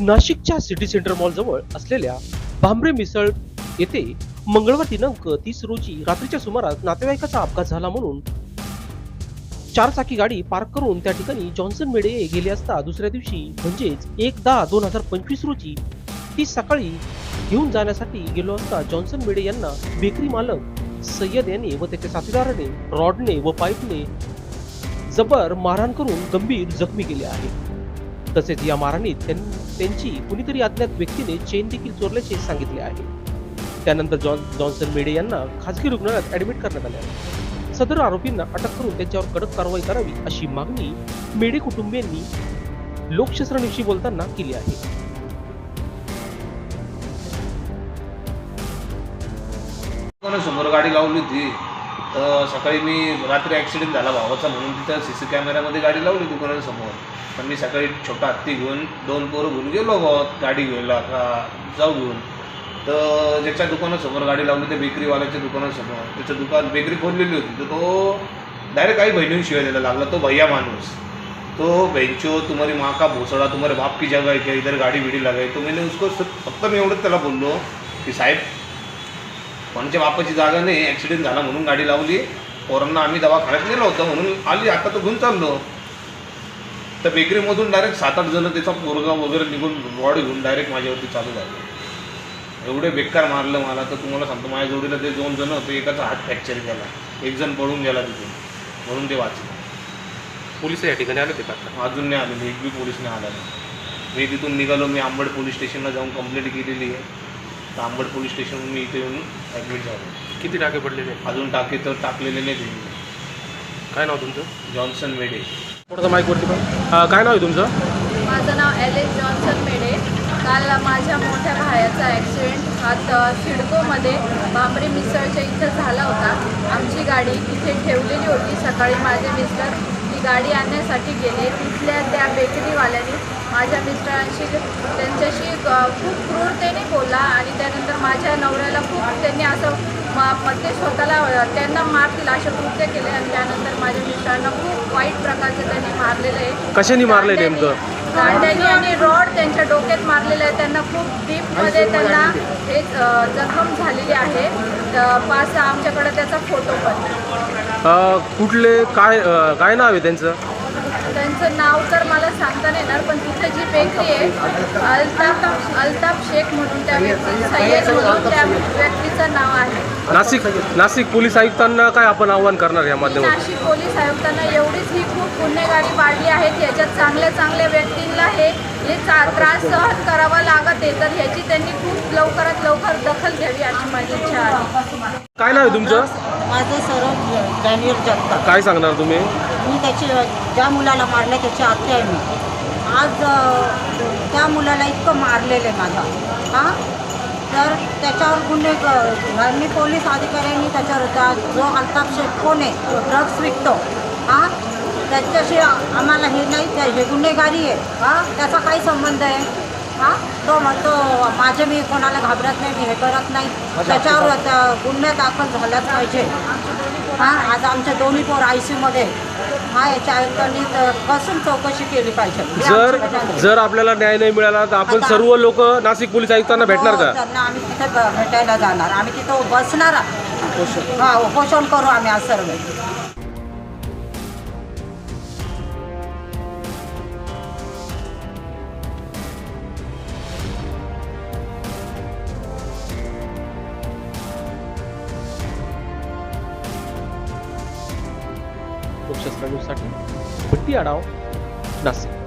नाशिकच्या city centre mall जवळ असलेल्या भांबरे मिसळ येथे मंगळवार दिनांक तीस रोजी रात्रीच्या सुमारास नातेवाईकाचा अपघात झाला म्हणून चार चाकी गाडी पार्क करून त्या ठिकाणी जॉन्सन मेडे गेले असता दुसऱ्या दिवशी म्हणजेच एक दहा दोन हजार पंचवीस रोजी ती सकाळी घेऊन जाण्यासाठी गेलो असता जॉन्सन मेडे यांना बेकरी मालक सय्यद यांनी व त्याच्या साथीदाराने रॉडने व पाईपने जबर मारहाण करून गंभीर जखमी केले आहे. तसेच या मारहाणीत त्यांची कुणीतरी अज्ञात व्यक्तीने चेन देखील चोरल्याचे सांगितले आहे. त्यानंतर जॉन जॉन्सन मेडे यांना खासगी रुग्णालयात ऍडमिट करण्यात आले सदर आरोपींना अटक करून त्यांच्यावर कडक कारवाई करावी अशी मागणी मेडे कुटुंबियांनी लोकशास्त्र बोलताना केली आहे. समोर गाडी लावली होती. तर सकाळी मी रात्री ॲक्सिडेंट झाला भावाचा म्हणून तिथं सी सी कॅमेऱ्यामध्ये गाडी लावली दुकानासमोर पण मी सकाळी छोटा हत्ती घेऊन दोन पोरं घेऊन गेलो गावात गाडी घ्यायला का जाऊ घेऊन. तर ज्याच्या दुकानासमोर गाडी लावली त्या बेकरीवाल्याच्या दुकानासमोर. त्याचं दुकान बेकरी खोललेली होती. तर तो डायरेक्ट काही बहिणीहून शिवाय द्यायला लागला. तो भैया माणूस. तो बेंचो तुम्हारी माँ का भोसड़ा तुम्हारे बाप की जगह है क्या? इधर गाड़ी बीड़ी लगाई. तो मैंने उसको सिर्फ फक्त मी एवढंच त्याला बोललो की साहेब कोणाच्या बापाची जागा नाही ॲक्सिडेंट झाला म्हणून गाडी लावली. पोरांना आम्ही दवाखान्यात नेलं होतं म्हणून आली आता तो घेऊन चाललो तर बेकरीमधून डायरेक्ट सात आठ जण त्याचा पोरगा वगैरे निघून रॉड घेऊन डायरेक्ट माझ्यावरती चालू झाले. एवढे बेकार मारलं मला तर तुम्हाला सांगतो माझ्या जोडीला ते दोन जण होते एकाचा हात फ्रॅक्चर केला एक जण पळून गेला तिथून म्हणून ते वाचलं. पोलीस या ठिकाणी आले ते का? अजून नाही आलेले एक बी पोलीस नाही आला नाही. मी तिथून निघालो मी आंबड पोलीस स्टेशनला जाऊन कंप्लेंट केलेली आहे. तर आंबड पोलीस स्टेशनहून मी इथे येऊन ॲडमिट झालो. किती टाके पडलेले? अजून टाके तर टाकलेले नाही त्यांनी. काय नाव तुमचं? जॉन्सन मेडे थोडंसं माईक वरती पण? काय नाव आहे तुमचं? माझं नाव एलेक्स जॉन्सन मेडे काल माझ्या मोठ्या भायाचा ॲक्सिडेंट हा त- सिडकोमध्ये बांबरे मिसळच्या इथं झाला होता. आमची गाडी तिथे ठेवलेली होती. सकाळी माझे मिस्टर ती गाडी आणण्यासाठी गेले. तिथल्या त्या बेकरीवाल्याने माझ्या मिस्टरांशी त्यांच्याशी खूप क्रूरतेने बोलला आणि त्यानंतर माझ्या नवऱ्याला खूप त्यांनी असं म ते स्वतःला त्यांना मारतील असे कृत्य केले आणि त्यानंतर माझ्या मिस्टरांना खूप वाईट प्रकारचं त्यांनी मारलेलं. आहे कशाने मारले दांड्याने- नेमकं? दांड्याने आणि रॉड त्यांच्या डोक्यात मारलेलं आहे त्यांना खूप डीपमध्ये त्यांना हे जखम झालेली आहे. पाच आमच्याकडे त्याचा फोटो पण. कुठले काय काय नाव आहे त्यांचं? त्यांचं नाव तर मला सांगता नाही येणार पण तिथे जी बेकरी आहे अल्ताफ अल्ताफ शेख म्हणून त्या व्यक्ती सय्यद म्हणून त्या व्यक्तीचं नाव आहे. नाशिक नाशिक पोलीस आयुक्तांना काय आपण आव्हान करणार या माध्यमातून? नाशिक पोलीस आयुक्तांना एवढीच ही खूप गुन्हेगारी वाढली आहे की याच्यात चांगल्या चांगल्या व्यक्तींना हे हे चा- त्रास सहन करावा लागत आहे. तर ह्याची त्यांनी खूप लवकरात लवकर दखल घ्यावी अशी माझी इच्छा आहे. काय नाव आहे तुमचं? माझं सरळ डॅनियल जगताप. काय सांगणार तुम्ही? मी त्याची ज्या मुलाला मारलं त्याची आत्या आहे मी. आज त्या मुलाला इतकं मारलेलं आहे माझा. हां? तर त्याच्यावर गुन्हे मी पोलीस अधिकाऱ्यांनी त्याच्यावर त्या जो अल्ताफ कोण आहे ड्रग्स विकतो. हां? त्याच्याशी आम्हाला हे नाही त्या- हे गुन्हेगारी आहे. हां? त्याचा काय संबंध आहे? हां? तो म्हणतो माझे मी कोणाला घाबरत नाही मी हे करत नाही. त्याच्यावर आता गुन्हे दाखल झालाच पाहिजे. हां? आज आमच्या दोन्ही पोर आय सीमध्ये हा याच्या आयुक्तांनी तर कसून चौकशी केली पाहिजे. हे जर आमच्या. जर आपल्याला न्याय नाही मिळाला तर आपण आता- सर्व लोक नाशिक पोलीस आयुक्तांना भेटणार हो, का? त्यांना आम्ही तिथे ब- भेटायला जाणार. आम्ही तिथं बसणार हा उपोषण करू आम्ही आज सर्व. लोकशास्त्र भट्टी आढाव नाशिक.